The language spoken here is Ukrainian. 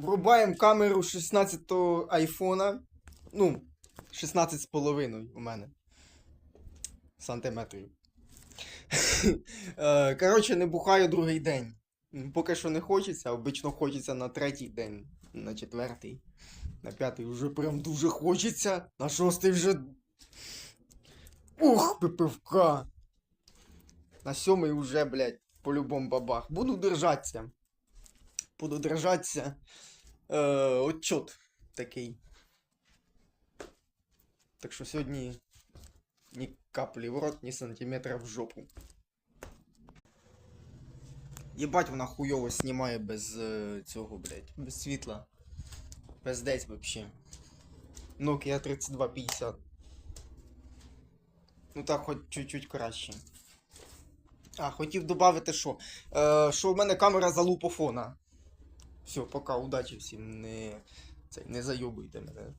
Врубаємо камеру 16-го айфона. Ну, 16 з половиною у мене. Сантиметрів. Е, Коротше, не бухаю другий день. Поки що не хочеться, обично хочеться на третій день, на четвертий, на п'ятий вже прям дуже хочеться. На шостий вже. Ух, пипивка. На сьомий вже, блядь, по-любому бабах. Буду держатися. Буду держатися. Е, отчот такий. Так що сьогодні ні каплі в рот, ні сантиметра в жопу. Єбать, вона хуйово знімає без е, цього, блядь, без світла. Пиздець вообще. Nokia 3250. Ну так, хоч чуть-чуть краще. А, хотів додати що? Е, що в мене камера залупофона. Все, пока, удачі всім, не, не зайобуйте мене.